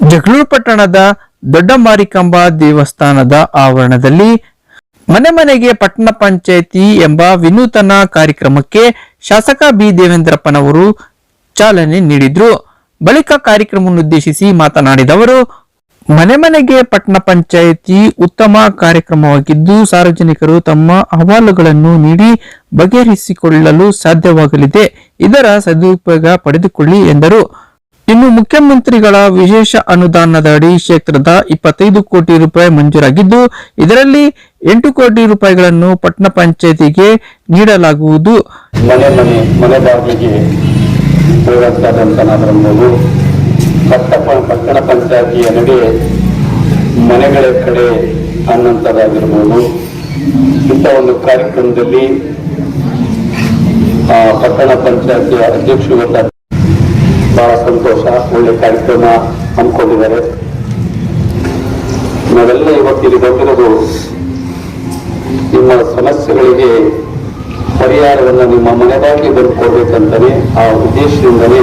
ಜಗಳೂರು ಪಟ್ಟಣದ ದೊಡ್ಡ ಮಾರಿಕಂಬ ದೇವಸ್ಥಾನದ ಆವರಣದಲ್ಲಿ ಮನೆ ಮನೆಗೆ ಪಟ್ಟಣ ಪಂಚಾಯಿತಿ ಎಂಬ ವಿನೂತನ ಕಾರ್ಯಕ್ರಮಕ್ಕೆ ಶಾಸಕ ಬಿ ದೇವೇಂದ್ರಪ್ಪನವರು ಚಾಲನೆ ನೀಡಿದ್ರು. ಬಳಿಕ ಕಾರ್ಯಕ್ರಮವನ್ನುದ್ದೇಶಿಸಿ ಮಾತನಾಡಿದ ಅವರು, ಮನೆ ಮನೆಗೆ ಪಟ್ಟಣ ಪಂಚಾಯಿತಿ ಉತ್ತಮ ಕಾರ್ಯಕ್ರಮವಾಗಿದ್ದು ಸಾರ್ವಜನಿಕರು ತಮ್ಮ ಅಹವಾಲುಗಳನ್ನು ನೀಡಿ ಬಗೆಹರಿಸಿಕೊಳ್ಳಲು ಸಾಧ್ಯವಾಗಲಿದೆ. ಇದರ ಸದುಪಯೋಗ ಪಡೆದುಕೊಳ್ಳಿ ಎಂದರು. ಇನ್ನು ಮುಖ್ಯಮಂತ್ರಿಗಳ ವಿಶೇಷ ಅನುದಾನದ ಅಡಿ ಕ್ಷೇತ್ರದ ಇಪ್ಪತ್ತೈದು ಕೋಟಿ ರೂಪಾಯಿ ಮಂಜೂರಾಗಿದ್ದು, ಇದರಲ್ಲಿ ಎಂಟು ಕೋಟಿ ರೂಪಾಯಿಗಳನ್ನು ಪಟ್ಟಣ ಪಂಚಾಯತಿಗೆ ನೀಡಲಾಗುವುದು. ಮನೆ ಮನೆ ಮನೆ ಬಾಗಿಲಿಗೆ ಪಟ್ಟಣ ಪಂಚಾಯತಿಯ ನಡೆ ಮನೆಗಳ ಕಡೆ ಅನ್ನಂಥದ್ದಾಗಿರ್ಬೋದು ಇಂಥ ಒಂದು ಕಾರ್ಯಕ್ರಮದಲ್ಲಿ ಪಟ್ಟಣ ಪಂಚಾಯತಿಯ ಅಧ್ಯಕ್ಷರು ಬಹಳ ಸಂತೋಷ, ಒಳ್ಳೆ ಕಾರ್ಯಕ್ರಮ ಹಮ್ಮಿಕೊಂಡಿದ್ದಾರೆ. ನಾವೆಲ್ಲ ಇವತ್ತಿಲ್ಲಿ ಬಂದಿರೋದು ನಿಮ್ಮ ಸಮಸ್ಯೆಗಳಿಗೆ ಪರಿಹಾರವನ್ನು ನಿಮ್ಮ ಮನೆದಾಗಿ ಬಂದು ಕೊಡ್ಬೇಕಂತಾನೆ ಆ ಉದ್ದೇಶದಿಂದನೇ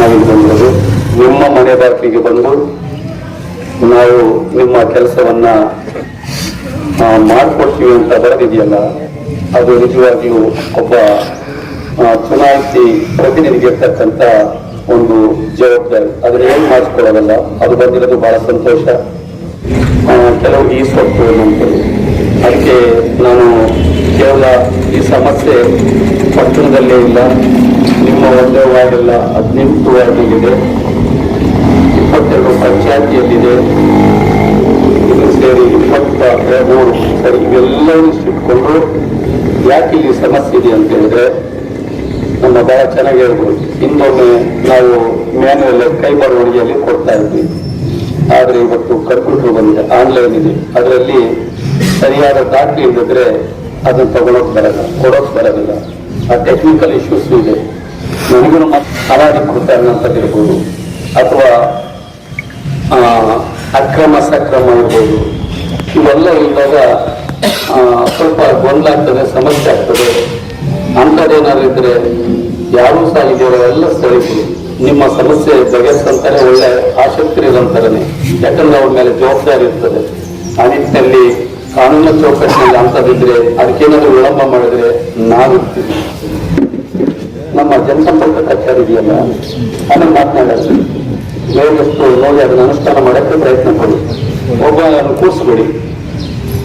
ನಾವಿಲ್ಲಿ ಬಂದಿರೋದು. ನಿಮ್ಮ ಮನೆ ಬಾಕಿಗೆ ಬಂದು ನಾವು ನಿಮ್ಮ ಕೆಲಸವನ್ನ ಮಾಡ್ಕೊಡ್ತೀವಿ ಅಂತ ಬರೆದಿದೆಯಲ್ಲ, ಅದು ನಿಜವಾಗಿಯೂ ಒಬ್ಬ ಚುನಾಯಿಸಿ ಪ್ರತಿನಿಧಿಗಿರ್ತಕ್ಕಂತ ಒಂದು ಜವಾಬ್ದಾರಿ. ಅದನ್ನ ಏನು ಮಾಡಿಸ್ಕೊಳ್ಳೋದಲ್ಲ? ಅದು ಬಂದಿರೋದು ಬಹಳ ಸಂತೋಷ. ಕೆಲವು ಈ ಸೊತ್ತು ಅಂತೇಳಿ ಅದಕ್ಕೆ ನಾನು ಕೇವಲ ಈ ಸಮಸ್ಯೆ ಪಟ್ಟಣದಲ್ಲೇ ಇಲ್ಲ, ನಿಮ್ಮ ಒಂದೇ ವಾರ್ಡ್ ಹದಿನೆಂಟು ವಾರ್ಡಿಗಿದೆ ಇಪ್ಪತ್ತೆರಡು ಪಂಚಾಯತಿಯಲ್ಲಿದೆ ಇದು ಸೇರಿ ಇಪ್ಪತ್ತ ಮೂರು ಸರಿ ಇವೆಲ್ಲವೂ ಇಟ್ಕೊಂಡು ಯಾಕೆ ಇಲ್ಲಿ ಸಮಸ್ಯೆ ಇದೆ ಅಂತ ಹೇಳಿದ್ರೆ ನಮ್ಮ ಬಹಳ ಚೆನ್ನಾಗಿ ಹೇಳ್ಬೋದು ಹಿಂದೊಮ್ಮೆ ನಾವು ಮ್ಯಾನ್ಯಲ್ ಕೈ ಬರವಣಿಗೆಯಲ್ಲಿ ಕೊಡ್ತಾ ಇದ್ವಿ. ಆದ್ರೆ ಇವತ್ತು ಕಂಪ್ಯೂಟರ್ ಬಂದಿದೆ ಆನ್ಲೈನ್ ಇದೆ. ಅದರಲ್ಲಿ ಸರಿಯಾದ ದಾಖಲೆ ಇಲ್ಲದ್ರೆ ಅದನ್ನ ತಗೊಳಕ್ ಬರಲ್ಲ, ಕೊಡೋಕ್ ಬರೋದಿಲ್ಲ ಆ ಟೆಕ್ನಿಕಲ್ ಇಶ್ಯೂಸ್ ಇದೆ. ನನಗೂ ಅನಾಧಿಕೃತ ಹೇಳ್ಬೋದು ಅಥವಾ ಅಕ್ರಮ ಸಕ್ರಮ ಇರ್ಬೋದು. ಇವೆಲ್ಲ ಇದ್ದಾಗ ಸ್ವಲ್ಪ ಗೊಂದಲ ಆಗ್ತದೆ, ಸಮಸ್ಯೆ ಆಗ್ತದೆ. ಅಂಥದ್ದೇನಾದ್ರು ಇದ್ರೆ ಯಾರೂ ಸಹ ಎಲ್ಲ ಸ್ಥಳೀಕರು ನಿಮ್ಮ ಸಮಸ್ಯೆ ಬಗೆಹರಿಸಂತಾನೆ ಒಳ್ಳೆ ಆಸಕ್ತಿ ಇರಂತಾರನೆ ಯಾಕಂದ್ರೆ ಅವ್ರ ಮೇಲೆ ಜವಾಬ್ದಾರಿ ಇರ್ತದೆ. ಆ ನಿಟ್ಟಿನಲ್ಲಿ ಕಾನೂನು ಚೌಕಟ್ಟಿನಲ್ಲಿ ಅಂಥದ್ದಿದ್ರೆ ಅದಕ್ಕೇನಾದ್ರೂ ವಿಳಂಬ ಮಾಡಿದ್ರೆ ನಾವಿರ್ತೀವಿ ನಮ್ಮ ಜನಸಂಪರ್ಕ ಕಚೇರಿ ಇದೆಯಲ್ಲ ಅದನ್ನು ಮಾತನಾಡೋದು. ಬೇಗಷ್ಟು ನೋಡಿ ಅದನ್ನು ಅನುಷ್ಠಾನ ಮಾಡಕ್ಕೆ ಪ್ರಯತ್ನ ಪಡಿ. ಒಬ್ಬ ಕೂರಿಸ್ಬೇಡಿ.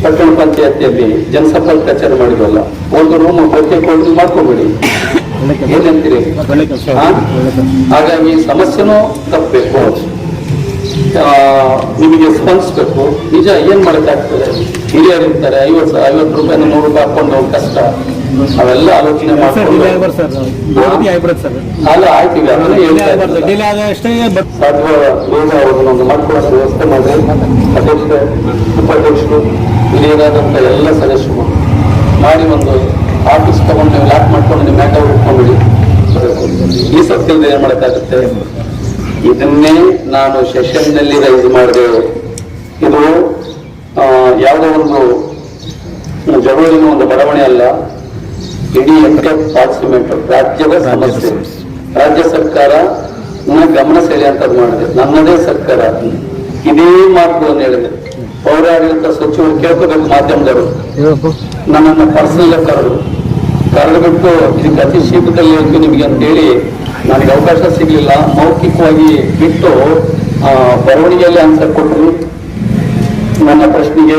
ಪಟ್ಟಣ ಪಂಚಾಯತಿಯಲ್ಲಿ ಜನಸಂಪರ್ಕ ಪ್ರಚಾರ ಮಾಡಿದ್ವಲ್ಲ ಒಂದು ರೂಮ್ ಪ್ರತ್ಯೇಕ ಮಾಡ್ಕೋಬೇಡಿ. ಏನಂತೀರಿ? ಹಾಗಾಗಿ ಸಮಸ್ಯೆನೂ ತಪ್ಪಬೇಕು. ನಿಮಗೆ ಸ್ಪಂದಿಸ್ಬೇಕು ನಿಜ ಏನ್ ಮಾಡೋಕ್ಕಾಗ್ತದೆ? ಹಿರಿಯರು ಇರ್ತಾರೆ ಐವತ್ತು ಐವತ್ತು ರೂಪಾಯಿ ನೂರು ರೂಪಾಯಿ ಹಾಕೊಂಡು ಕಷ್ಟ. ಅವೆಲ್ಲ ಆಲೋಚನೆ ಮಾಡ್ಕೊಂಡು. ಮಾಡ್ಕೊಳ್ಳೋ ವ್ಯವಸ್ಥೆ ಮಾಡಿ. ಅಧ್ಯಕ್ಷರು ಉಪಾಧ್ಯಕ್ಷರು ಹಿರಿಯರಾದಂಥ ಎಲ್ಲ ಸದಸ್ಯರು ಮಾಡಿ ಒಂದು ಆಫೀಸ್ ತಗೊಂಡು ನೀವು ಲಾಕ್ ಮಾಡ್ಕೊಂಡು ನಿಮ್ಮ ಮ್ಯಾಟರ್ ಉಟ್ಕೊಂಡ್ಬಿಡಿ ಈ ಸತ್ಯದಿಂದ ಏನ್ ಮಾಡೋಕ್ಕಾಗುತ್ತೆ? ಇದನ್ನೇ ನಾನು ಸೆಷನ್ನಲ್ಲಿ ರೈಸ್ ಮಾಡಿದೆ. ಇದು ಯಾವುದೋ ಒಂದು ಜಗಳಿನ ಒಂದು ಬಡಾವಣೆ ಅಲ್ಲ ಇಡೀ ಪಾರ್ಟಿಸಿಪೇಟ್ ರಾಜ್ಯದ ಸಮಸ್ಯೆ. ರಾಜ್ಯ ಸರ್ಕಾರ ಗಮನ ಗಮನ ಸೆಳೆಯುವಂಥದ್ದು ಮಾಡಿದೆ. ನನ್ನದೇ ಸರ್ಕಾರ. ಇದೇ ಮಾತುಗಳನ್ನು ಹೇಳಿದೆ ಪೌರಾಡಳಿತ ಸಚಿವರು ಕೇಳ್ಕೋಬೇಕು ಮಾಧ್ಯಮದವರು. ನನ್ನನ್ನು ಪರ್ಸನಲ್ ಕರೆದು. ಕರೆದು ಬಿಟ್ಟು ಇದಕ್ಕೆ ಅತಿ ಶೀಘ್ರದಲ್ಲಿ ಹೇಳ್ತೀವಿ ನಿಮಗೆ ಅಂತ ಹೇಳಿ ನನಗೆ ಅವಕಾಶ ಸಿಗಲಿಲ್ಲ. ಮೌಖಿಕವಾಗಿ ಬಿಟ್ಟು ಬರವಣಿಗೆಯಲ್ಲಿ ಆನ್ಸರ್ ಕೊಟ್ಟರು. ನನ್ನ ಪ್ರಶ್ನೆಗೆ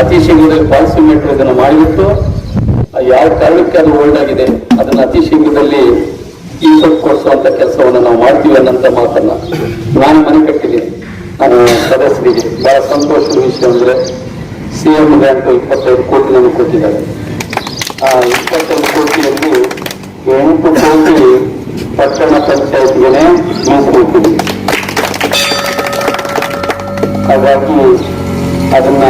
ಅತಿ ಶೀಘ್ರದಲ್ಲಿ ಪಾಲಿಸಿಮೇಟರ್ ಇದನ್ನು ಮಾಡಿಬಿಟ್ಟು ಯಾವ ಕಾರಣಕ್ಕೆ ಅದು ಓಲ್ಡ್ ಆಗಿದೆ ಅದನ್ನು ಅತಿ ಶೀಘ್ರದಲ್ಲಿ ಇನ್ಪುಟ್ ಕೊಡಿಸುವಂತ ಕೆಲಸವನ್ನು ನಾವು ಮಾಡ್ತೀವಿ ಅನ್ನೋಂಥ ಮಾತನ್ನ ನಾನು ಮನೆ ಸದಸ್ಯರಿಗೆ ಬಹಳ ಸಂತೋಷದ ವಿಷಯ ಅಂದ್ರೆ ಸಿ ಎಂ ಬ್ಯಾಂಕ್ ಇಪ್ಪತ್ತೈದು ಕೋಟಿ ನಮಗೆ ಕೊಟ್ಟಿದ್ದಾರೆ. ಆ ಇಪ್ಪತ್ತೈದು ಕೋಟಿಯಲ್ಲಿ ಎಂಟು ಕೋಟಿ ಪಟ್ಟಣ ಪಂಚಾಯತ್ಗೆ ಮೀಸಲಿಟ್ಟಿದೆ ಹಾಗಾಗಿ ಅದನ್ನ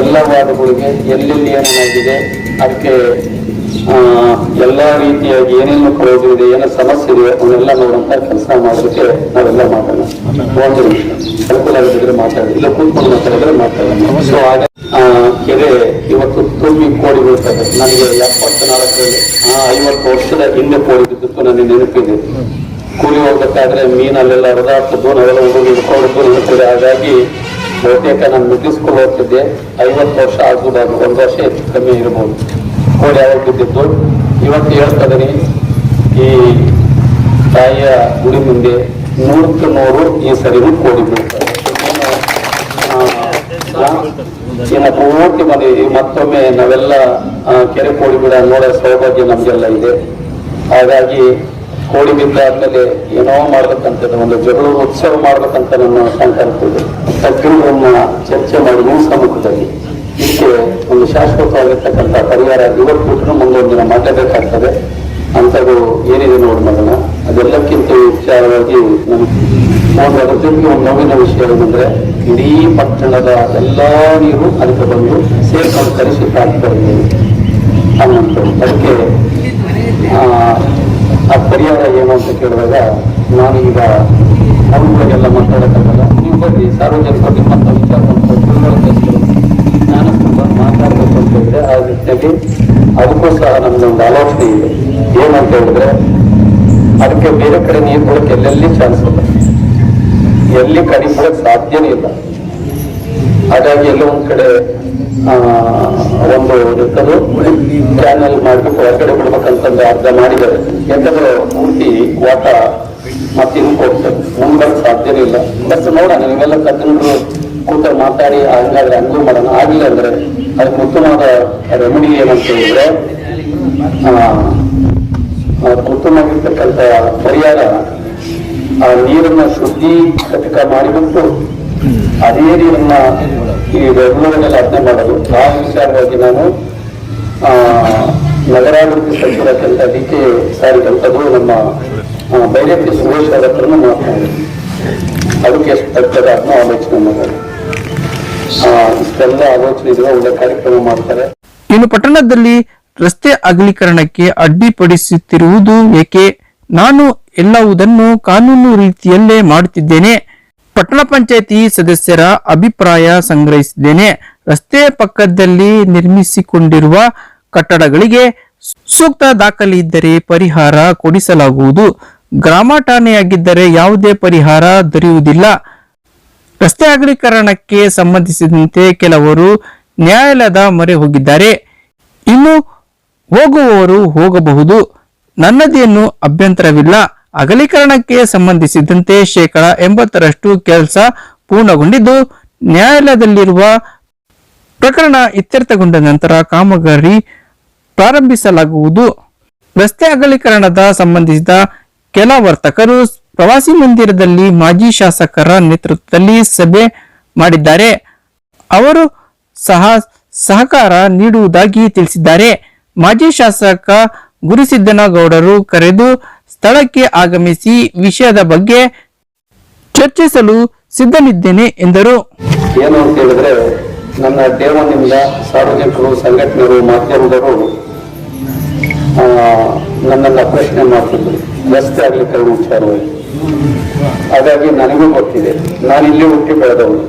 ಎಲ್ಲ ವಾರ್ಡ್ಗಳಿಗೆ ಎಲ್ಲೆಲ್ಲಿ ಏನಾಗಿದೆ ಅದಕ್ಕೆ ಎಲ್ಲ ರೀತಿಯಾಗಿ ಏನೇನು ಕೊಡೋದು ಇದೆ ಏನೋ ಸಮಸ್ಯೆ ಇದೆ, ಅವನ್ನೆಲ್ಲ ನೋಡುವಂತ ಕೆಲಸ ಮಾಡೋದಕ್ಕೆ ನಾವೆಲ್ಲ ಮಾಡೋಣ ಒಂದು ನಿಮಿಷ. ಅನುಕೂಲ ಆಗಿದ್ರೆ ಮಾತಾಡಿ, ಇಲ್ಲ ಕೂತ್ಕೊಂಡು ಮಾತಾಡಿದ್ರೆ ಮಾತಾಡೋಣ. ಸೊ ಆಗ ಕೆರೆ ಇವತ್ತು ತುಂಬಿ ಕೋಡಿ ಬೀಳ್ತದೆ. ನನಗೆ ಎಪ್ಪತ್ನಾಲ್ಕರಲ್ಲಿ ಆ, ಐವತ್ತು ವರ್ಷದ ಹಿಂದೆ ಕೋಡಿ ಬಿದ್ದಿತ್ತು ನನಗೆ ನೆನಪಿದೆ. ಕೂಲಿ ಹೋಗ್ಬೇಕಾದ್ರೆ ಮೀನಲ್ಲೆಲ್ಲ ಹರಿದಾಡ್ತಿದ್ದು ನಾವೆಲ್ಲ ಹೋಗಿ ಹಿಡ್ಕೊಂಡಿದ್ದು ನೆನಪಿದೆ ಹಾಗಾಗಿ ಬಹುತೇಕ ನಾನು ಮುಗಿಸ್ಕೊಂಡು ಹೋಗ್ತಿದ್ದೆ. ಐವತ್ತು ವರ್ಷ ಆಗ್ಬೋದು ಒಂದು ವರ್ಷ ಹೆಚ್ಚು ಕಮ್ಮಿ ಇರ್ಬೋದು. ಕೋಳಿ ಯಾವಾಗ ಬಿದ್ದಿದ್ದು ಇವತ್ತು ಹೇಳ್ತದೀನಿ ಈ ತಾಯಿಯ ಗುಡಿ ಮುಂದೆ ನೂರಕ್ಕೆ ನೂರು ಈ ಸರಿನೂ ಕೋಡಿ ಇನ್ನು ಪೂರ್ತಿ ಮನೆ ಮತ್ತೊಮ್ಮೆ ನಾವೆಲ್ಲ ಕೆರೆ ಕೋಡಿ ಬಿಡ ನೋಡೋ ಸೌಭಾಗ್ಯ ನಮಗೆಲ್ಲ ಇದೆ. ಹಾಗಾಗಿ ಕೋಡಿ ಬಿದ್ದಾದ್ಮೇಲೆ ಏನೋ ಮಾಡ್ಬೇಕಂತದ್ದು ಒಂದು ಜಗಳ ಉತ್ಸವ ಮಾಡ್ಬೇಕಂತ ನನ್ನ ಸಂಕಲ್ಪ ಇದೆ. ನಮ್ಮ ಚರ್ಚೆ ಮಾಡಿ ನಿಮ್ಮ ಸಮ್ಮುಖದಲ್ಲಿ ಇದಕ್ಕೆ ಒಂದು ಶಾಶ್ವತವಾಗಿರ್ತಕ್ಕಂಥ ಪರಿಹಾರ ಇವತ್ತು ಬಿಟ್ಟರು ಮುಂದೊಂದು ದಿನ ಮಾಡಲೇಬೇಕಾಗ್ತದೆ. ಅಂಥದ್ದು ಏನಿದೆ ನೋಡಿ ಮಗನ? ಅದೆಲ್ಲಕ್ಕಿಂತ ವಿಚಾರವಾಗಿ ಅದ್ರ ಜೊತೆಗೆ ಒಂದು ನೋವಿನ ವಿಷಯ ಏನಂದ್ರೆ ಇಡೀ ಪಟ್ಟಣದ ಎಲ್ಲಾ ನೀರು ಅದಕ್ಕೆ ಬಂದು ಸೇರ್ಕೊಂಡು ಇದೆ ಅನ್ನೋದು ಅದಕ್ಕೆ ಆ, ಪರಿಹಾರ ಏನು ಅಂತ ಕೇಳಿದಾಗ ನಾನು ಈಗ ಅವ್ರಿಗೆಲ್ಲ ಮಾತಾಡೋಕ್ಕಾಗಲ್ಲ. ನೀವು ಬನ್ನಿ ಸಾರ್ವಜನಿಕರಿಗೆ ಮತ್ತೆ ವಿಚಾರ ತುಂಬ ಮಾತಾಡಬೇಕು ಅಂತ ಹೇಳಿದ್ರೆ ಆ ರೀತಿಯಾಗಿ ಅದಕ್ಕೂ ಸಹ ನಮ್ದೊಂದು ಆಲೋಚನೆ ಇದೆ. ಏನಂತ ಹೇಳಿದ್ರೆ ಅದಕ್ಕೆ ಬೇರೆ ಕಡೆ ನೀರು ಕೊಡಕ್ಕೆ ಎಲ್ಲೆಲ್ಲಿ ಚಾನ್ಸ್ ಇಲ್ಲ. ಎಲ್ಲಿ ಕಡಿಮೆ ಸಾಧ್ಯನೇ ಇಲ್ಲ. ಹಾಗಾಗಿ ಎಲ್ಲೋ ಒಂದ್ ಕಡೆ ಒಂದು ಇರ್ತದ ಚಾನಲ್ ಮಾಡ್ಬೇಕು, ಹೊರಗಡೆ ಬಿಡ್ಬೇಕಂತಂದ್ರೆ ಅರ್ಧ ಮಾಡಿದ್ದಾರೆ. ಯಾಕಂದ್ರೆ ಪೂರ್ತಿ ವಾಟ ಮತ್ತೆ ಹಿಂಗೆ ಹೋಗ್ತದೆ. ಮುಂಬರಕ್ ಸಾಧ್ಯನೇ ಇಲ್ಲ. ಬಟ್ ನೋಡೋಣ, ನೀವೆಲ್ಲ ಕದ್ದನರು ಕೂತ ಮಾತಾಡಿ, ಹಂಗಾದ್ರೆ ಹಂಗೂ ಮಾಡೋಣ. ಆಗಿಲ್ಲ ಅಂದ್ರೆ ಅದಕ್ಕೆ ಉತ್ತಮವಾದ ರೆಮಿಡಿ ಏನಂತ ಹೇಳಿದ್ರೆ ಉತ್ತಮವಾಗಿರ್ತಕ್ಕಂಥ ಪರಿಹಾರ ಆ ನೀರನ್ನ ಶುದ್ಧಿ ಘಟಕ ಮಾಡಿಬಿಟ್ಟು ಅದೇ ನೀರನ್ನ ಈ ಬೆಂಗಳೂರಿನಲ್ಲಿ ಅರ್ಥ ಮಾಡೋದು. ಆ ವಿಚಾರವಾಗಿ ನಾನು ನಗರಾಭಿವೃದ್ಧಿ ಸಚಿವರಾದಂಥ ಡಿ ಕೆ ಸಾರಿದಂಥದ್ದು ನಮ್ಮ ಬೈರಪ್ಪಿ ಸುರೇಶ್ ಅವರ ಹತ್ರನೂ ಮಾತನಾಡಿ ಅದಕ್ಕೆ ಎಷ್ಟು ತಕ್ಕದ ಆಲೋಚನೆ ಮಾಡೋದು. ಇನ್ನು ಪಟ್ಟಣದಲ್ಲಿ ರಸ್ತೆ ಅಗಲೀಕರಣಕ್ಕೆ ಅಡ್ಡಿಪಡಿಸುತ್ತಿರುವುದು ಏಕೆ? ನಾನು ಎಲ್ಲವುದನ್ನು ಕಾನೂನು ರೀತಿಯಲ್ಲೇ ಮಾಡುತ್ತಿದ್ದೇನೆ. ಪಟ್ಟಣ ಪಂಚಾಯತಿ ಸದಸ್ಯರ ಅಭಿಪ್ರಾಯ ಸಂಗ್ರಹಿಸಿದ್ದೇನೆ. ರಸ್ತೆ ಪಕ್ಕದಲ್ಲಿ ನಿರ್ಮಿಸಿಕೊಂಡಿರುವ ಕಟ್ಟಡಗಳಿಗೆ ಸೂಕ್ತ ದಾಖಲೆ ಇದ್ದರೆ ಪರಿಹಾರ ಕೊಡಿಸಲಾಗುವುದು. ಗ್ರಾಮ ಠಾಣೆಯಾಗಿದ್ದರೆ ಯಾವುದೇ ಪರಿಹಾರ ದೊರೆಯುವುದಿಲ್ಲ. ರಸ್ತೆ ಅಗಲೀಕರಣಕ್ಕೆ ಸಂಬಂಧಿಸಿದಂತೆ ಕೆಲವರು ನ್ಯಾಯಾಲಯದ ಮೊರೆ ಹೋಗಿದ್ದಾರೆ. ಇನ್ನು ಹೋಗುವವರು ಹೋಗಬಹುದು. ನನ್ನದೇನು ಅಭ್ಯಂತರವಿಲ್ಲ. ಅಗಲೀಕರಣಕ್ಕೆ ಸಂಬಂಧಿಸಿದಂತೆ ಶೇಕಡ ಎಂಬತ್ತರಷ್ಟು ಕೆಲಸ ಪೂರ್ಣಗೊಂಡಿದ್ದು, ನ್ಯಾಯಾಲಯದಲ್ಲಿರುವ ಪ್ರಕರಣ ಇತ್ಯರ್ಥಗೊಂಡ ನಂತರ ಕಾಮಗಾರಿ ಪ್ರಾರಂಭಿಸಲಾಗುವುದು. ರಸ್ತೆ ಅಗಲೀಕರಣದ ಸಂಬಂಧಿಸಿದ ಕೆಲ ವರ್ತಕರು ಪ್ರವಾಸಿ ಮಂದಿರದಲ್ಲಿ ಮಾಜಿ ಶಾಸಕರ ನೇತೃತ್ವದಲ್ಲಿ ಸಭೆ ಮಾಡಿದ್ದಾರೆ. ಅವರು ಸಹ ಸಹಕಾರ ನೀಡುವುದಾಗಿ ತಿಳಿಸಿದ್ದಾರೆ. ಮಾಜಿ ಶಾಸಕ ಗುರುಸಿದ್ದನಗೌಡರು ಕರೆದು ಸ್ಥಳಕ್ಕೆ ಆಗಮಿಸಿ ವಿಷಯದ ಬಗ್ಗೆ ಚರ್ಚಿಸಲು ಸಿದ್ಧನಿದ್ದೇನೆ ಎಂದರು. ಏನು ಅಂತ ಹೇಳಿದ್ರೆ, ನನ್ನ ದೇವನಿಂದ ಸಾರ್ವಜನಿಕರು ಸಂಘಟನೆಗಳು ಮಾಧ್ಯಮದವರು ನನ್ನನ್ನು ಪ್ರಶ್ನೆ ಮಾಡ್ತಿದ್ರು. ರಸ್ತೆ ಅಗಲೀಕರಣ ವಿಚಾರವಾಗಿ ಹಾಗಾಗಿ ನನಗೂ ಗೊತ್ತಿದೆ. ನಾನು ಇಲ್ಲಿ ಹುಟ್ಟಿ ಬೆಳೆದವನು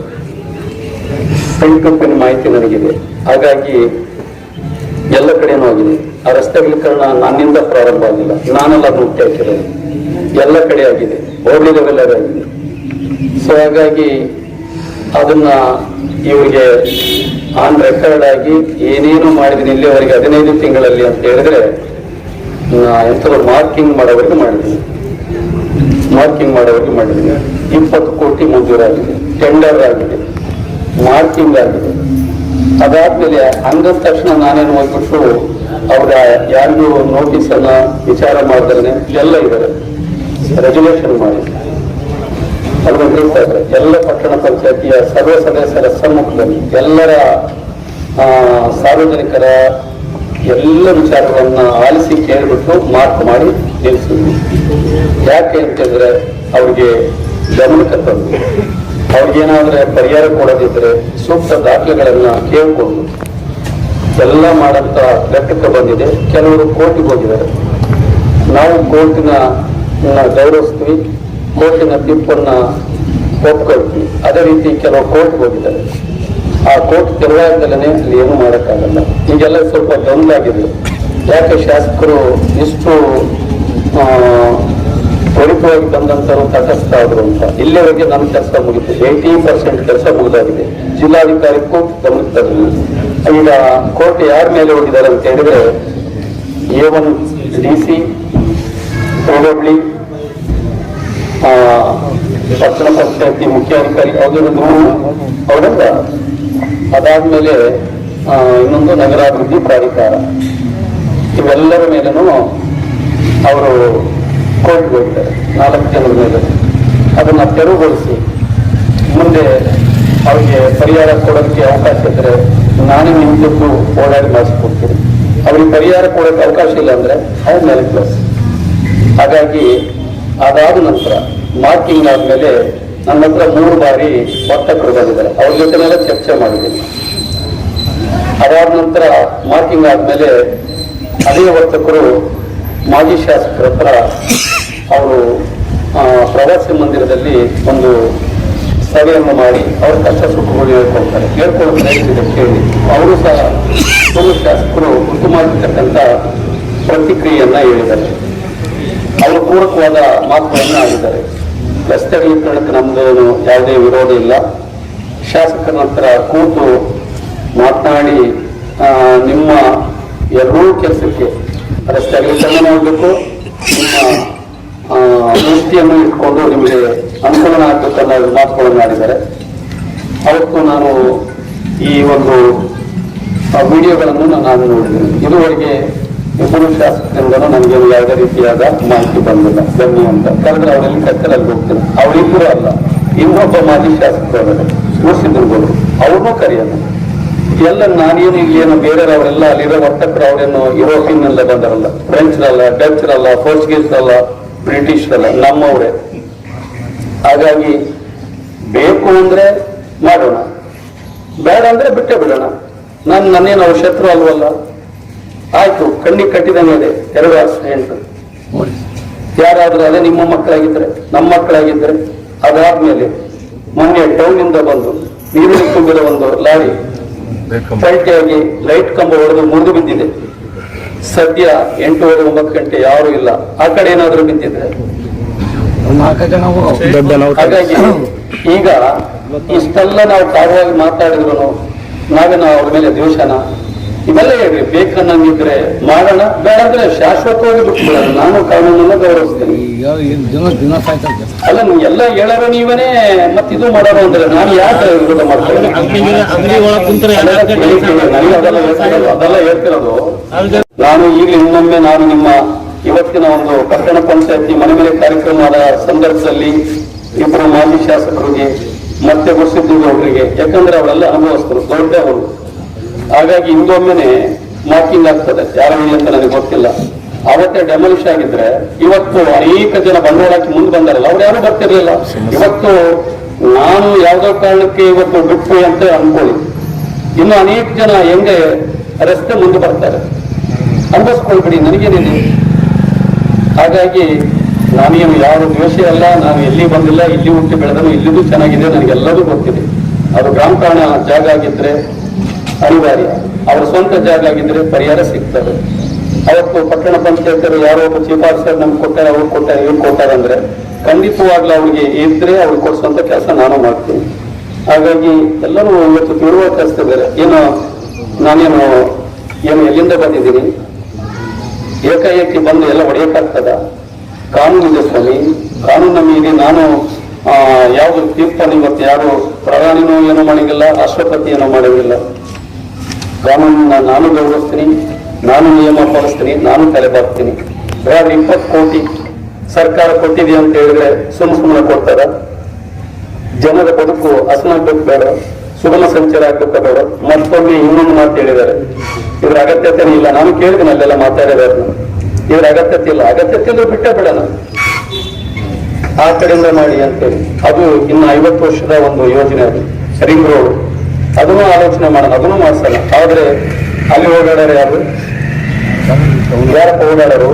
ಪೆನ್ ಟು ಮಾಹಿತಿ ನನಗಿದೆ. ಹಾಗಾಗಿ ಎಲ್ಲ ಕಡೆನೂ ಆಗಿದೆ. ಆ ರಸ್ತೆ ಅಗಲೀಕರಣ ನನ್ನಿಂದ ಪ್ರಾರಂಭ ಆಗಿಲ್ಲ. ನಾನೆಲ್ಲ ಅದನ್ನ ಹುಟ್ಟಿ ಹಾಕಿರೋದು. ಎಲ್ಲ ಕಡೆ ಆಗಿದೆ. ಹೋಗ್ಲಿ ಲೆವೆಲ್ ಆಗಿದೆ. ಸೊ ಹಾಗಾಗಿ ಅದನ್ನ ಇವರಿಗೆ ಆನ್ ರೆಕಾರ್ಡ್ ಆಗಿ ಏನೇನು ಮಾಡಿದ್ದೀನಿ ಇಲ್ಲಿವರೆಗೆ ಹದಿನೈದು ತಿಂಗಳಲ್ಲಿ ಅಂತ ಹೇಳಿದ್ರೆ ಎಂಥದ್ದು ಮಾರ್ಕಿಂಗ್ ಮಾಡೋವರೆಗೂ ಮಾಡಿದ್ದೀನಿ. ಮಾರ್ಕಿಂಗ್ ಮಾಡೋರಿಗೆ ಮಾಡಿದ್ದೀನಿ. ಇಪ್ಪತ್ತು ಕೋಟಿ ಮಂಜೂರಾಗಿದೆ. ಟೆಂಡರ್ ಆಗಿದೆ. ಮಾರ್ಕಿಂಗ್ ಆಗಿದೆ. ಅದಾದ್ಮೇಲೆ ಅಂದ ತಕ್ಷಣ ನಾನೇನು ಹೋಗ್ಬಿಟ್ಟು ಅವರ ಯಾರಿಗೂ ನೋಟಿಸ್ ಅನ್ನ ವಿಚಾರ ಮಾಡಿದ್ರೆ ಎಲ್ಲ ಇದ್ದಾರೆ. ರೆಜುಲೇಷನ್ ಮಾಡಿ. ಇದ್ದಾರೆ ಎಲ್ಲ ಪಟ್ಟಣ ಪಂಚಾಯತಿಯ ಸರ್ವ ಸದಸ್ಯರ ಸಮ್ಮುಖದಲ್ಲಿ ಎಲ್ಲರ ಸಾರ್ವಜನಿಕರ ಎಲ್ಲ ವಿಚಾರಗಳನ್ನ ಆಲಿಸಿ ಕೇಳಿಬಿಟ್ಟು ಮಾರ್ಕ್ ಮಾಡಿ ನಿಲ್ಲಿಸಿದ್ವಿ ಯಾಕೆ ಅಂತಂದ್ರೆ ಅವ್ರಿಗೆ ಗಮನಕ್ಕೆ ತಂದು. ಅವ್ರಿಗೇನಾದ್ರೆ ಪರಿಹಾರ ಕೊಡೋದಿದ್ರೆ ಸೂಕ್ತ ದಾಖಲೆಗಳನ್ನ ಕೇಳಿಕೊಂಡು. ಎಲ್ಲ ಮಾಡಂತ ಲೆಕ್ಕಕ್ಕೆ ಬಂದಿದೆ. ಕೆಲವರು ಕೋರ್ಟ್ಗೆ ಹೋಗಿದ್ದಾರೆ. ನಾವು ಕೋರ್ಟಿನ ಗೌರವಿಸ್ತೀವಿ. ಕೋರ್ಟಿನ ತೀರ್ಪನ್ನ ಒಪ್ಕೊಳ್ತೀವಿ. ಅದೇ ರೀತಿ ಕೆಲವು ಕೋರ್ಟ್ಗೆ ಹೋಗಿದ್ದಾರೆ. ಆ ಕೋರ್ಟ್ ತೆರವಾದಲ್ಲೇ ಅಲ್ಲಿ ಏನು ಮಾಡೋಕ್ಕಾಗಲ್ಲ. ಈಗೆಲ್ಲ ಸ್ವಲ್ಪ ಗೊಂದಲಾಗಿದೆ ಯಾಕೆ ಶಾಸಕರು ಇಷ್ಟು ತ್ವರಿತವಾಗಿ ಬಂದಂಥವ್ರು ತಟಸ್ಥ ಆದ್ರು ಅಂತ. ಇಲ್ಲಿವರೆಗೆ ನನ್ನ ಕೆಲಸ ಮುಗಿತು. ಏಯ್ಟಿ ಪರ್ಸೆಂಟ್ ಕೆಲಸ ಮುಗಿದಾಗಿದೆ. ಜಿಲ್ಲಾಧಿಕಾರಿಗೂ ಗಮನಕ್ಕೆ ಈಗ ಕೋರ್ಟ್ ಯಾರ ಮೇಲೆ ಹೋಗಿದ್ದಾರೆ ಅಂತ ಹೇಳಿದ್ರೆ A one D C probably ಪಟ್ಟಣ ಪಂಚಾಯತಿ ಮುಖ್ಯಾಧಿಕಾರಿ ಅವರ. ದೂರು ಅವರಿಂದ ಅದಾದ್ಮೇಲೆ ಇನ್ನೊಂದು ನಗರಾಭಿವೃದ್ಧಿ ಪ್ರಾಧಿಕಾರ. ಇವೆಲ್ಲರ ಮೇಲೂ ಅವರು ಕೋರ್ಟ್ಗೆ ಹೋಗಿದ್ದಾರೆ. ನಾಲ್ಕು ಜನರ ಮೇಲೆ. ಅದನ್ನು ತೆರವುಗೊಳಿಸಿ ಮುಂದೆ ಅವರಿಗೆ ಪರಿಹಾರ ಕೊಡೋಕ್ಕೆ ಅವಕಾಶ ಇದ್ದರೆ ನಾನೇ ನಿಂತು ಓಡಾಡಿ ಮಾಡಿಸ್ಕೊಡ್ತೀನಿ. ಅವ್ರಿಗೆ ಪರಿಹಾರ ಕೊಡೋಕ್ಕೆ ಅವಕಾಶ ಇಲ್ಲ ಅಂದರೆ ಅವ್ರ ಮೇಲೆ ಪ್ಲಸ್ ಹಾಗಾಗಿ ಅದಾದ ನಂತರ ಮಾರ್ಕಿಂಗ್ ಆದಮೇಲೆ ನನ್ನ ಹತ್ರ ಮೂರು ಬಾರಿ ವರ್ತಕರು ಬಂದಿದ್ದಾರೆ. ಅವ್ರ ಜೊತೆನೆಲ್ಲ ಚರ್ಚೆ ಮಾಡಿದ್ದೀನಿ. ಅದಾದ ನಂತರ ಮಾರ್ಕಿಂಗ್ ಆದಮೇಲೆ ಅದೇ ವರ್ತಕರು ಮಾಜಿ ಶಾಸಕರ ಹತ್ರ ಅವರು ಪ್ರವಾಸಿ ಮಂದಿರದಲ್ಲಿ ಒಂದು ಸಭೆಯನ್ನು ಮಾಡಿ ಅವರ ಕಷ್ಟ ಸುಖಗಳು ಹೇಳ್ಕೊಳ್ತಾರೆ ಹೇಳ್ಕೊಳ್ಳೋ ಪ್ರಯತ್ನ ಕೇಳಿ. ಅವರು ಸಹ ಕೆಲವು ಶಾಸಕರು ಮಾಡಿರ್ತಕ್ಕಂಥ ಪ್ರತಿಕ್ರಿಯೆಯನ್ನು ಹೇಳಿದ್ದಾರೆ. ಅವರು ಪೂರಕವಾದ ಮಾತುಗಳನ್ನು ಆಡಿದ್ದಾರೆ. ರಸ್ತೆ ನಮ್ದು ಯಾವುದೇ ವಿರೋಧ ಇಲ್ಲ. ಶಾಸಕರ ನಂತರ ಕೂತು ಮಾತನಾಡಿ ನಿಮ್ಮ ಎರಡೂ ಕೆಲಸಕ್ಕೆ ರಸ್ತೆ ಅಗಲೀಕರಣ ಮಾಡಬೇಕು ನಿಮ್ಮ ದೃಷ್ಟಿಯನ್ನು ಇಟ್ಕೊಂಡು ನಿಮಗೆ ಅನುಕೂಲ ಆಗ್ತಕ್ಕಂಥ ಮಾತುಗಳನ್ನು ಆಡಿದ್ದಾರೆ ಅವತ್ತು ನಾನು ಈ ಒಂದು ವಿಡಿಯೋಗಳನ್ನು ನಾನು ನೋಡಿದ್ದೇನೆ. ಇದುವರೆಗೆ ಇಬ್ಬರು ಶಾಸಕರಿಂದಲೂ ನನಗೆ ಯಾವುದೇ ರೀತಿಯಾದ ಮಾಹಿತಿ ಬಂದಿಲ್ಲ. ಬನ್ನಿ ಅಂತ. ಕರೆದ್ರೆ ಅವರಲ್ಲಿ ಕತ್ತಲಲ್ಲಿ ಹೋಗ್ತೀನಿ ಅವರಿಬ್ಬರು ಅಲ್ಲ. ಇನ್ನೊಬ್ಬ ಮಾಜಿ ಶಾಸಕರು ಮುಗಿಸಿದ್ರು ಅವ್ರನ್ನೂ ಕರೆಯೋಣ. ಎಲ್ಲ ನಾನೇನು ಇಲ್ಲಿ ಏನು ಬೇರೆಯವರೆಲ್ಲ ಅಲ್ಲಿರೋ ವರ್ತಕರು ಅವರೇನು ಯುರೋಪಿಯನ್ ಬಂದರಲ್ಲ ಫ್ರೆಂಚ್ರಲ್ಲ ಡಚ್ರಲ್ಲ ಪೋರ್ಚುಗೀಸ್ರಲ್ಲ ಬ್ರಿಟಿಷ್ರಲ್ಲ ನಮ್ಮವರೇ. ಹಾಗಾಗಿ ಬೇಕು ಅಂದ್ರೆ ಮಾಡೋಣ, ಬೇಡ ಅಂದ್ರೆ ಬಿಟ್ಟೆ ಬಿಡೋಣ. ನಾನು ನನ್ನೇನು ಅವ್ರ ಶತ್ರು ಅಲ್ವಲ್ಲ? ಆಯ್ತು, ಕಣ್ಣಿಗೆ ಕಟ್ಟಿದ ಮೇಲೆ ಎರಡು ಆಕ್ಸಿಡೆಂಟ್ ಯಾರಾದ್ರೂ ಅದೇ ನಿಮ್ಮ ಮಕ್ಕಳಾಗಿದ್ರೆ, ನಮ್ಮ ಮಕ್ಕಳಾಗಿದ್ರೆ ಅದಾದ್ಮೇಲೆ ಮೊನ್ನೆ ಟೌನ್ ಇಂದ ಬಂದು ನೀರಿನ ತುಂಬಿದ ಒಂದು ಲಾರಿ ಪಲ್ಟಿಯಾಗಿ ಲೈಟ್ ಕಂಬ ಹೊಡೆದು ಮುರಿದು ಬಿದ್ದಿದೆ. ಸದ್ಯ ಎಂಟೂವರೆ ಒಂಬತ್ತು ಗಂಟೆ ಯಾರು ಇಲ್ಲ. ಆ ಕಡೆ ಏನಾದರೂ ಬಿದ್ದಿದ್ರೆ? ಹಾಗಾಗಿ ಈಗ ಇಷ್ಟೆಲ್ಲ ನಾವು ಕಾರ್ಯವಾಗಿ ಮಾತಾಡಿದ್ರು ನಾವೇನು ಅವ್ರ ಮೇಲೆ ದ್ವೇಷನ ಇವೆಲ್ಲ ಇರಲಿ ಬೇಕನ್ನಂಗಿದ್ರೆ ಮಾಡೋಣ ಬೇಡಂದ್ರೆ ಶಾಶ್ವತವಾಗಿ ಬಿಟ್ಟು ನಾನು ಕಾನೂನನ್ನ ಗೌರವಿಸ್ತೀನಿ. ದಿನ ದಿನ ಸಾಯ್ತದೆ ಅಲ್ಲ ನೀವು ಎಲ್ಲ ಹೇಳೋರು ನೀವನೇ ಮತ್ತೆ ಇದು ಮಾಡೋರು ಅಂದ್ರೆ ನಾನು ಯಾಕೆ ವಿರೋಧ ಮಾಡ್ತೇನೆ? ಅಂಗಡಿ ಅಂಗಡಿ ಒಳಗ್ ಕುಂತ್ರೆ ಅದೆಲ್ಲ ಹೇಳ್ತಿರೋದು ನಾನು ಈಗ ಇನ್ನೊಮ್ಮೆ ನಾನು ನಿಮ್ಮ ಇವತ್ತಿನ ಒಂದು ಪಟ್ಟಣ ಪಂಚಾಯತಿ ಮನೆ ಮನೆ ಕಾರ್ಯಕ್ರಮದ ಸಂದರ್ಭದಲ್ಲಿ ಇಬ್ಬರು ಮಾಜಿ ಶಾಸಕರಿಗೆ ಮತ್ತೆ ಗುರುಸಿದ್ದೇಗೌಡರಿಗೆ ಯಾಕಂದ್ರೆ ಅವರೆಲ್ಲ ಅನುಭವಿಸ್ತರು ದೊಡ್ಡವರು. ಹಾಗಾಗಿ ಇನ್ನೊಮ್ಮೆನೆ ಮಾರ್ಕಿಂಗ್ ಆಗ್ತದೆ ಯಾರು ಅಂತ ನನಗೆ ಗೊತ್ತಿಲ್ಲ. ಅವತ್ತೇ ಡೆಮಲಿಷ್ ಆಗಿದ್ರೆ ಇವತ್ತು ಅನೇಕ ಜನ ಬಂಡವಾಳಕ್ಕೆ ಮುಂದೆ ಬಂದಾರಲ್ಲ, ಅವ್ರು ಯಾರು ಬರ್ತಿರ್ಲಿಲ್ಲ. ಇವತ್ತು ನಾನು ಯಾವ್ದೋ ಕಾರಣಕ್ಕೆ ಇವತ್ತು ಬಿಟ್ಟು ಅಂತ ಅನ್ಕೊಳ್ಳಿ. ಇನ್ನು ಅನೇಕ ಜನ ಹೆಂಗೆ ರಸ್ತೆ ಮುಂದೆ ಬರ್ತಾರೆ. ಅನ್ಭವಿಸ್ಕೊಳ್ಬಿಡಿ, ನನಗೇನಿದೆ. ಹಾಗಾಗಿ ನಾನೇನು ಯಾರು ದ್ವೇಷ ಅಲ್ಲ ನಾನು ಎಲ್ಲಿ ಬಂದಿಲ್ಲ ಇಲ್ಲಿ ಹುಟ್ಟಿ ಬೆಳೆದನು ಇಲ್ಲಿದು ಚೆನ್ನಾಗಿದೆ ನನಗೆಲ್ಲರೂ ಗೊತ್ತಿದೆ. ಅದು ಗ್ರಾಮ ಕಾರಣ ಜಾಗ ಆಗಿದ್ರೆ ಅನಿವಾರ್ಯ. ಅವರ ಸ್ವಂತ ಜಾಗ ಆಗಿದ್ರೆ ಪರಿಹಾರ ಸಿಗ್ತದೆ. ಅವತ್ತು ಪಟ್ಟಣ ಪಂಚಾಯತರು ಯಾರೋ ಒಬ್ಬ ಚೀಫ್ ಆಫೀಸರ್ ನಮ್ಗೆ ಕೊಟ್ಟಾರೆ, ಅವ್ರು ಕೊಟ್ಟಾರೆ, ಇವ್ರು ಕೊಟ್ಟಾರೆ ಅಂದ್ರೆ ಖಂಡಿತವಾಗ್ಲೂ ಅವ್ರಿಗೆ ಇದ್ರೆ ಅವ್ರಿಗೆ ಕೊಡಿಸುವಂತ ಕೆಲಸ ನಾನು ಮಾಡ್ತೀನಿ. ಹಾಗಾಗಿ ಎಲ್ಲರೂ ಇವತ್ತು ತಿಳುವ ಬೇರೆ ಏನು, ನಾನೇನು, ಏನು ಎಲ್ಲಿಂದ ಬಂದಿದ್ದೀನಿ? ಏಕಾಏಕಿ ಬಂದು ಎಲ್ಲ ಹೊಡೆಯಕ್ಕಾಗ್ತದ? ಕಾನೂನಿದೆ ಸ್ವಾಮಿ. ಕಾನೂನ ಮೀರಿ ನಾನು ಯಾವುದು ಯಾವ್ದು ತೀರ್ಪನ್ನು ಇವತ್ತು ಯಾರು ಪ್ರಧಾನಿನೂ ಏನೂ ಮಾಡಿಲ್ಲ ರಾಷ್ಟ್ರಪತಿ ಏನೂ ಮಾಡಿಲ್ಲ ಕಾನೂನನ್ನ ನಾನು ಗೌರವಿಸ್ತೀನಿ, ನಾನು ನಿಯಮ ಪಾಲಿಸ್ತೀನಿ, ನಾನು ತಲೆ ಬಾಕ್ತೀನಿ. ಯಾರು ಇಪ್ಪತ್ತು ಕೋಟಿ ಸರ್ಕಾರ ಕೊಟ್ಟಿದೆ ಅಂತ ಹೇಳಿದ್ರೆ ಸುಮ್ಮ ಸುಮ್ಮನೆ ಕೊಡ್ತಾರ. ಜನರ ಬದುಕು ಹಸನಾಗ್ಬೇಕು ಬೇಡ, ಸುಗಮ ಸಂಚಾರ ಆಗ್ಬೇಕು ಬೇಡ. ಮತ್ತೊಮ್ಮೆ ಇನ್ನೊಂದು ಮಾತು ಹೇಳಿದ್ದಾರೆ. ಇದ್ರ ಅಗತ್ಯತೆ ಇಲ್ಲ. ನಾನು ಕೇಳಿದ್ದೀನಿ ಅಲ್ಲೆಲ್ಲ ಮಾತಾಡಿದಾರೆ ಇದ್ರ ಅಗತ್ಯತೆ ಇಲ್ಲ. ಅಗತ್ಯತೆ ಇಲ್ಲ ಬಿಟ್ಟೇ ಬಿಡೋಣ. ಆ ಕಡೆಯಿಂದ ಮಾಡಿ ಅಂತೇಳಿ ಅದು ಇನ್ನು ಐವತ್ತು ವರ್ಷದ ಒಂದು ಯೋಜನೆ ಅದು. Ring road. ಅದನ್ನು ಆಲೋಚನೆ ಮಾಡೋಣ, ಅದನ್ನು ಮಾಡಿಸಲ್ಲ ಆದ್ರೆ ಅಲ್ಲಿ ಓಡಾಡೋರು ಯಾರು? ಯಾರಪ್ಪ ಓಡಾಡೋರು?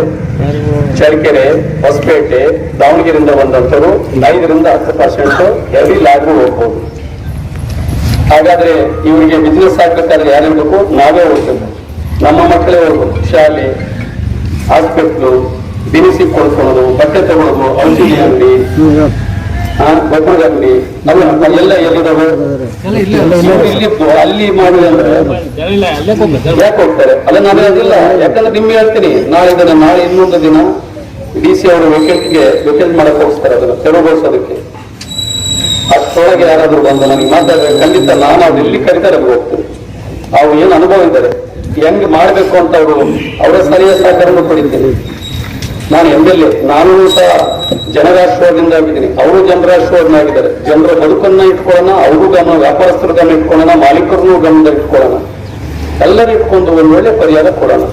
ಚಳ್ಳಕೆರೆ, ಹೊಸಪೇಟೆ, ದಾವಣಗೆರೆಯಿಂದ ಬಂದಂತರು ಐದರಿಂದ ಹತ್ತು ಪರ್ಸೆಂಟ್ ಹೆವಿ ಲಾಗ್ ಹೋಗ್ಬೋದು. ಹಾಗಾದ್ರೆ ಇವರಿಗೆ ಬಿಸ್ನೆಸ್ ಆಗ್ಬೇಕಾದ್ರೆ ಯಾರಿರ್ಬೇಕು ನಾವೇ ಹೋಗ್ಬೇಕು. ನಮ್ಮ ಮಕ್ಕಳೇ ಹೋಗ್ಬೇಕು. ಶಾಲೆ ಹಾಸ್ಪಿಟ್ಲು ದಿನಸಿ ಕೊಡ್ಕೊಳ್ಳೋದು, ಬಟ್ಟೆ ತಗೊಳ್ಳೋದು ಔಷಧಿ ಅಂಗಡಿ. ಎಲ್ಲ ಅಲ್ಲಿ ಮಾಡುದಂದ್ರೆ ಇಲ್ಲ ಯಾಕೆ ಹೋಗ್ತಾರೆ? ಅಲ್ಲ ನಾನು ಅದಿಲ್ಲ ಯಾಕಂದ್ರೆ ನಿಮ್ಗೆ ಹೇಳ್ತೀನಿ ನಾಳೆ ದಿನ ನಾಳೆ ಇನ್ನೊಂದು ದಿನ ಡಿ ಸಿ ಅವರು ವೆಕೆಟ್ಗೆ ವೆಕೆಟ್ ಮಾಡಕ್ ಹೋಗಿಸ್ತಾರೆ ಅದನ್ನ ತೆರವುಗೊಳಿಸೋದಕ್ಕೆ. ಅಷ್ಟೊಳಗೆ ಯಾರಾದ್ರೂ ಬಂದು ನನಗೆ ಮಾತಾಡಿದ್ರೆ ಖಂಡಿತ ನಾನು ಅವ್ರು ಎಲ್ಲಿ ಕರಿತಾರೆ ಅಲ್ಲಿ ಹೋಗ್ತೀನಿ. ಅವ್ರು ಏನು ಅನುಭವ ಇದ್ದಾರೆ? ಹೆಂಗ್ ಮಾಡ್ಬೇಕು ಅಂತ ಅವರು ಅವರ ಸರಿಯಾದ ಸಹಕಾರವನ್ನು ಪಡಿತೀನಿ ನಾನು ಎಂ ಎಲ್ ಎ ನಾನು ಸಹ ಜನರಾಷ್ಟ್ರವಾದಿಂದ ಆಗಿದ್ದೀನಿ. ಅವರು ಜನರಾಶ್ರಯವಾಗಿದ್ದಾರೆ ಜನರ ಬದುಕನ್ನ ಇಟ್ಕೊಳ್ಳೋಣ ಅವರು ಗಮನ ವ್ಯಾಪಾರಸ್ಥರ ಗಮನ ಇಟ್ಕೊಳ್ಳೋಣ ಮಾಲೀಕರನ್ನು ಗಮನದಲ್ಲಿ ಇಟ್ಕೊಳ್ಳೋಣ. ಎಲ್ಲರೂ ಇಟ್ಕೊಂಡು ಒಂದು ಒಳ್ಳೆ ಪರಿಹಾರ ಕೊಡೋಣ.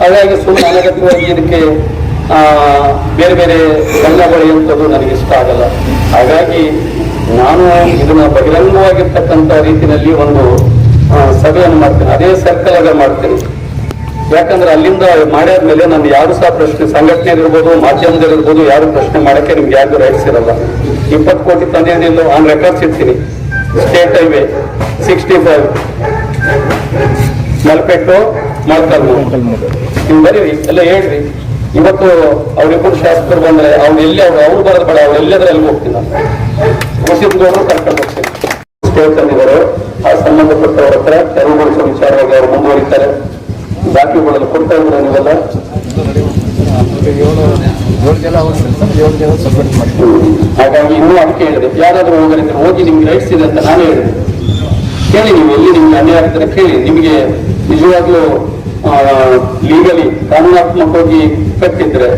ಹಾಗಾಗಿ ಸುಮ್ಮನೆ ಅನಗತ್ಯವಾಗಿ ಇದಕ್ಕೆ ಆ, ಬೇರೆ ಬೇರೆ ಬಣ್ಣ ಬಳಿಯುವಂಥದ್ದು ನನಗೆ ಇಷ್ಟ ಆಗಲ್ಲ. ಹಾಗಾಗಿ ನಾನು ಇದನ್ನ ಬಹಿರಂಗವಾಗಿರ್ತಕ್ಕಂಥ ರೀತಿಯಲ್ಲಿ ಒಂದು ಸಭೆಯನ್ನು ಮಾಡ್ತೇನೆ. ಅದೇ ಸರ್ಕಲ್ ಆಗ ಮಾಡ್ತೇನೆ. ಯಾಕಂದ್ರೆ ಅಲ್ಲಿಂದ ಮಾಡಿದ್ಮೇಲೆ ನಾನು ಯಾರು ಸಹ ಪ್ರಶ್ನೆ, ಸಂಘಟನೆ ಇರ್ಬೋದು ಮಾಧ್ಯಮದಲ್ಲಿರ್ಬೋದು ಯಾರು ಪ್ರಶ್ನೆ ಮಾಡಕ್ಕೆ ನಿಮ್ಗೆ ಯಾರಿಗೂ ರೈಟ್ಸ್ ಇರಲ್ಲ. ಇಪ್ಪತ್ತು ಕೋಟಿ ತಂದಿದ್ದು ಆನ್ ರೆಕಾರ್ಡ್ಸ್ ಇರ್ತೀನಿ ಸ್ಟೇಟ್ ಹೈವೇ ಸಿಕ್ಸ್ಟಿ ಫೈವ್ ಮಲ್ಪೆಟ್ಟು ಮೊಳಕಲ್ಲು ನೀವು ಬರೀರಿ ಎಲ್ಲ ಹೇಳ್ರಿ. ಇವತ್ತು ಅವ್ರಿಬ್ಬರು ಶಾಸಕರು ಬಂದ್ರೆ ಅವ್ರು ಎಲ್ಲಿ ಅವ್ರು ಅವ್ರು ಬರೋದು ಬೇಡ, ಅವ್ರು ಎಲ್ಲಿ ಹೋಗ್ತೀನಿ ನಾನು. ಕರ್ಕೊಂಡು ಹೋಗ್ತೀನಿ. ಸ್ಟೇಟ್ ತಂದಿದ್ದಾರೆ. ಆ ಸಂಬಂಧಪಟ್ಟವರ ಹತ್ರ ತೆರವುಗೊಳಿಸೋ ವಿಚಾರವಾಗಿ ಅವರು ಮುಂದುವರಿತಾರೆ. ದಾಖಲೆಗಳನ್ನು ಕೊಡ್ತಾ ಇದ್ರೆ ನೀವೆಲ್ಲ? ಹಾಗಾಗಿ ಇನ್ನೂ ಅದಕ್ಕೆ ಹೇಳಿದೆ. ಯಾರಾದ್ರೂ ಹೋಗಲಿಕ್ಕೆ ಹೋಗಿ ನಿಮ್ಗೆ ರೈಟ್ಸ್ ಇದೆ ಅಂತ ನಾನು ಹೇಳಿದೆ. ಕೇಳಿ ನೀವು ಎಲ್ಲಿ ನಿಮ್ಗೆ ಅನ್ಯಾಯ ಆಗ್ತಾರೆ ಕೇಳಿ. ನಿಮಗೆ ನಿಜವಾಗ್ಲೂ ಲೀಗಲಿ ಕಾನೂನಾತ್ಮಕವಾಗಿ ಕಟ್ಟಿದ್ರೆ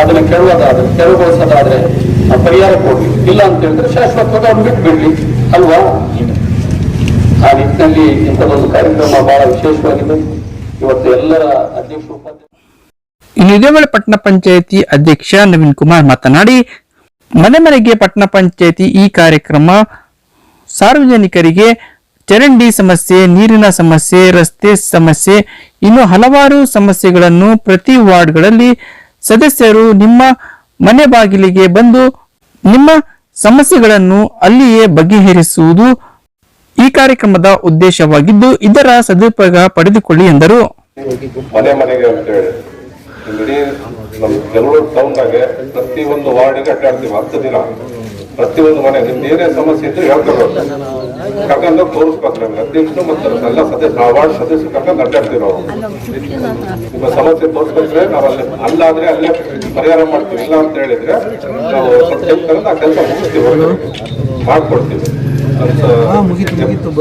ಅದನ್ನ ಕೆಡವೋದಾದ್ರೆ ತೆರವುಗೊಳಿಸೋದಾದ್ರೆ ಆ, ಪರಿಹಾರ ಕೊಡ್ಲಿ. ಇಲ್ಲ ಅಂತ ಹೇಳಿದ್ರೆ ಶಾಶ್ವತವಾಗಿ ಅವ್ರು ಬಿಟ್ಟು ಬಿಡ್ಲಿ ಅಲ್ವಾ? ಆ ನಿಟ್ಟಿನಲ್ಲಿ ಒಂದು ಕಾರ್ಯಕ್ರಮ ಬಹಳ ವಿಶೇಷವಾಗಿದೆ. ಇವತ್ತು ಎಲ್ಲರ ಅಧ್ಯಕ್ಷ ಇನ್ನು ಇದೇ ವೇಳೆ ಪಟ್ಟಣ ಪಂಚಾಯತಿ ಅಧ್ಯಕ್ಷ ನವೀನ್ ಕುಮಾರ್ ಮಾತನಾಡಿ, ಮನೆ ಮನೆಗೆ ಪಟ್ಟಣ ಪಂಚಾಯತಿ ಈ ಕಾರ್ಯಕ್ರಮ ಸಾರ್ವಜನಿಕರಿಗೆ ಚರಂಡಿ ಸಮಸ್ಯೆ, ನೀರಿನ ಸಮಸ್ಯೆ, ರಸ್ತೆ ಸಮಸ್ಯೆ, ಇನ್ನು ಹಲವಾರು ಸಮಸ್ಯೆಗಳನ್ನು ಪ್ರತಿ ವಾರ್ಡ್ಗಳಲ್ಲಿ ಸದಸ್ಯರು ನಿಮ್ಮ ಮನೆ ಬಾಗಿಲಿಗೆ ಬಂದು ನಿಮ್ಮ ಸಮಸ್ಯೆಗಳನ್ನು ಅಲ್ಲಿಯೇ ಬಗೆಹರಿಸುವುದು ಈ ಕಾರ್ಯಕ್ರಮದ ಉದ್ದೇಶವಾಗಿದ್ದು, ಇದರ ಸದುಪಯೋಗ ಪಡೆದುಕೊಳ್ಳಿ ಎಂದರು. ಮನೆ ಮನೆಗೆ ಅಂತ ಹೇಳಿ ಇಡೀ ನಮ್ಮ ಕೆಲವು ಟೌನ್ದಾಗೆ ಪ್ರತಿ ಒಂದು ವಾರ್ಡಿಗೆ ಅಡ್ಡಾಡ್ತೀವಿ ಹತ್ತು ದಿನ. ಪ್ರತಿ ಒಂದು ಮನೆ, ನಿಮ್ದು ಸಮಸ್ಯೆ ಇದ್ರೆ ಹೇಳ್ಕೊಬೇಕು ಕರ್ಕೊಂಡು ತೋರಿಸ್ಬೇಕು ನಮ್ಗೆ ಅಧ್ಯಕ್ಷರು ಮತ್ತು ಎಲ್ಲ ಸದಸ್ಯ ಆ ವಾರ್ಡ್ ಸದಸ್ಯರು ಕರ್ಕೊಂಡು ಅಡ್ಡಾಡ್ತೀವಿ ನಾವು. ನಿಮ್ಮ ಸಮಸ್ಯೆ ತೋರಿಸ್ಬೇಕ್ರೆ ನಾವು ಅಲ್ಲಿ, ಅಲ್ಲಾದ್ರೆ ಅಲ್ಲೇ ಪರಿಹಾರ ಮಾಡ್ತೀವಿ. ಇಲ್ಲ ಅಂತ ಹೇಳಿದ್ರೆ ನಾವು ಆ ಕೆಲಸ ಮುಗಿಸ್ತೀವಿ. ಮಾಡ್ಕೊಡ್ತೀವಿ.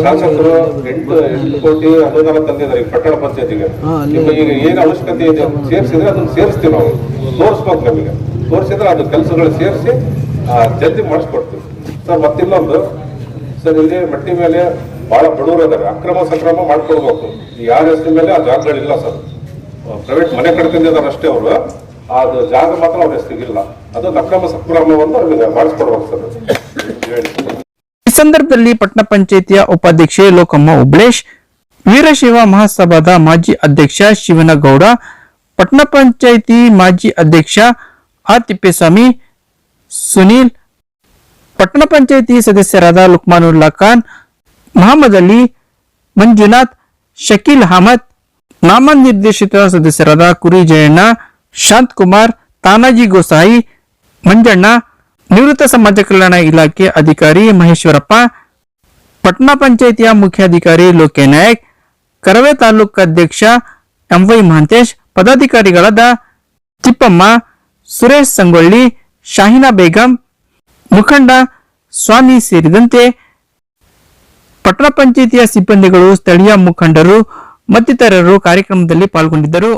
ಶಾಸಕರು ಎಂಟು ಎಂಟು ಕೋಟಿ ಅನುದಾನ ತಂದಿದ್ದಾರೆ ಪಟ್ಟಣ ಪಂಚಾಯತಿಗೆ. ಈಗ ಏನು ಅವಶ್ಯಕತೆ ಇದೆ ಸೇರಿಸಿದ್ರೆ ಅದನ್ನ ಸೇರಿಸ್ತೀವಿ ನಾವು. ತೋರಿಸ್ಬೇಕು ನಮಗೆ. ತೋರಿಸಿದ್ರೆ ಅದು ಕೆಲಸಗಳು ಸೇರಿಸಿ ಜಲ್ದಿ ಮಾಡಿಸ್ಕೊಡ್ತೀವಿ. ಸರ್ ಮತ್ತಿನ್ನೊಂದು ಸರ್ ಇಲ್ಲಿ ಮಟ್ಟಿ ಮೇಲೆ ಬಹಳ ಬಡವರು ಇದ್ದಾರೆ ಅಕ್ರಮ ಸಕ್ರಮ ಮಾಡ್ಕೊಡ್ಬೇಕು. ಯಾರ ಹೆಸರು ಮೇಲೆ ಆ ಜಾಗಗಳಿಲ್ಲ ಸರ್. ಪ್ರೈವೇಟ್ ಮನೆ ಕಟ್ಕೊಂಡಿದ್ದಾರೆ ಅಷ್ಟೇ ಅವರು. ಅದು ಜಾಗ ಮಾತ್ರ ಅವ್ರ ಹೆಸರಿಗಿಲ್ಲ ಅದು ಅಕ್ರಮ ಸಕ್ರಮವನ್ನು ಅವ್ರಿಗೆ ಮಾಡಿಸ್ಕೊಡ್ಬೇಕು ಸರ್. ಹೇಳಿ. ಸಂದರ್ಭದಲ್ಲಿ ಪಟ್ಟಣ ಪಂಚಾಯಿತಿಯ ಉಪಾಧ್ಯಕ್ಷೆ ಲೋಕಮ್ಮ ಉಬ್ಳೇಶ್, ವೀರಶೈವ ಮಹಾಸಭಾದ ಮಾಜಿ ಅಧ್ಯಕ್ಷ ಶಿವನಗೌಡ, ಪಟ್ಟಣ ಪಂಚಾಯಿತಿ ಮಾಜಿ ಅಧ್ಯಕ್ಷ ಆರ್ ತಿಪ್ಪೇಸ್ವಾಮಿ ಸುನೀಲ್, ಪಟ್ಟಣ ಪಂಚಾಯಿತಿ ಸದಸ್ಯರಾದ ಲುಕ್ಮಾನುಲ್ಲಾ ಖಾನ್, ಮಹಮ್ಮದ್ ಅಲಿ, ಮಂಜುನಾಥ್, ಶಕೀಲ್ ಅಹಮದ್, ನಾಮನಿರ್ದೇಶಿತ ಸದಸ್ಯರಾದ ಕುರಿ ಜಯಣ್ಣ, ಶಾಂತ್ ಕುಮಾರ್, ತಾನಾಜಿ ಗೋಸಾಯಿ, ಮಂಜಣ್ಣ ನಿವೃತ್ತ ಸಮಾಜ ಕಲ್ಯಾಣ ಇಲಾಖೆ ಅಧಿಕಾರಿ ಮಹೇಶ್ವರಪ್ಪ, ಪಟ್ನಾ ಪಂಚಾಯಿತಿಯ ಮುಖ್ಯಾಧಿಕಾರಿ ಲೋಕೆ ನಾಯಕ್, ಕರವೇ ತಾಲೂಕು ಅಧ್ಯಕ್ಷ ಎಂವೈ ಮಹಾಂತೇಶ್, ಪದಾಧಿಕಾರಿಗಳಾದ ತಿಪ್ಪಮ್ಮ, ಸುರೇಶ್ ಸಂಗೊಳ್ಳಿ, ಶಾಹಿನಾ ಬೇಗಂ, ಮುಖಂಡ ಸ್ವಾಮಿ ಸೇರಿದಂತೆ ಪಟ್ಟಣ ಪಂಚಾಯಿತಿಯ ಸಿಬ್ಬಂದಿಗಳು, ಸ್ಥಳೀಯ ಮುಖಂಡರು, ಮತ್ತಿತರರು ಕಾರ್ಯಕ್ರಮದಲ್ಲಿ ಪಾಲ್ಗೊಂಡಿದ್ದರು.